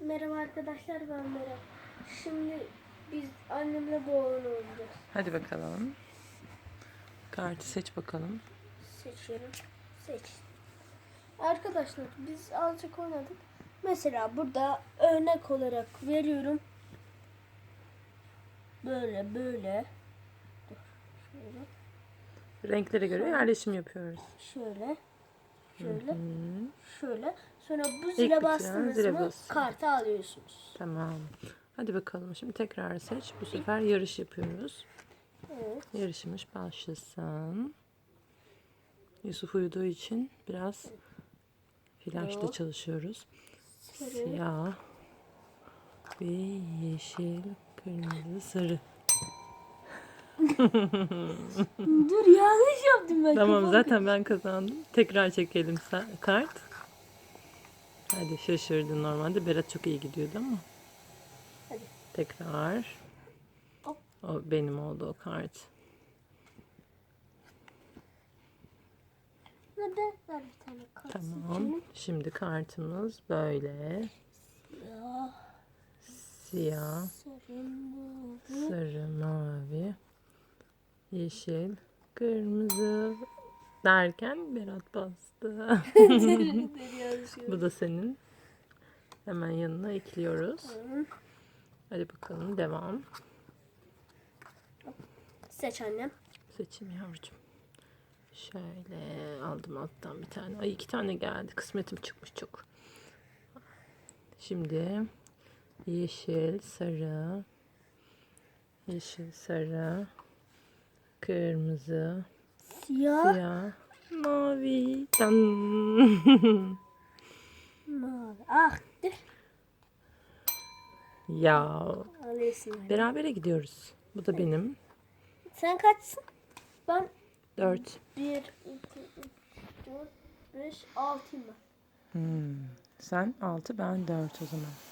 Merhaba arkadaşlar ben Merhaba. Şimdi biz annemle bu oyunu oynayacağız. Hadi bakalım. Kartı seç bakalım. Seçiyorum. Seç. Arkadaşlar biz azıcık oynadık. Mesela burada örnek olarak veriyorum. Böyle böyle. Dur. Şöyle. Renklere göre yerleşim yapıyoruz. Şöyle. Şöyle. Hı, Şöyle. Sonra bu İlk zile bitiren bastınız zile mı basın. kartı alıyorsunuz. tamam. Hadi bakalım. Şimdi tekrar seç. Bu sefer yarış yapıyoruz. Evet. Yarışımız başlasın. Yusuf uyuduğu için biraz flaşla Yok. çalışıyoruz. Sarı. Siyah ve yeşil, kırmızı, sarı. Dur yanlış yaptım ben. Tamam kafam zaten ben kazandım. Tekrar çekelim kart. Hadi şaşırdın normalde. Berat çok iyi gidiyordu ama. Hadi. Tekrar. Hop. O benim oldu o kart. Hadi ver bir tane kart Tamam. Şimdi kartımız böyle. Ya, Siyah, sarı, mavi. sarı, mavi, yeşil, kırmızı derken Berat bastı. Bu da senin. Hemen yanına ekliyoruz. Hadi bakalım devam. Seç annem. Seçim yavrucuğum. Şöyle aldım alttan bir tane. Ay iki tane geldi. Kısmetim çıkmış çok. Şimdi yeşil, sarı, yeşil, sarı, kırmızı, Siyah. siyah, mavi. Tan. Mavi. Ah. dur. ya Alıyorsun berabere gidiyoruz. Bu da benim. Sen kaçsın? Ben Dört. 1, 2, 3, 4, 5, 6'yım ben. Hmm. Sen altı, ben dört o zaman.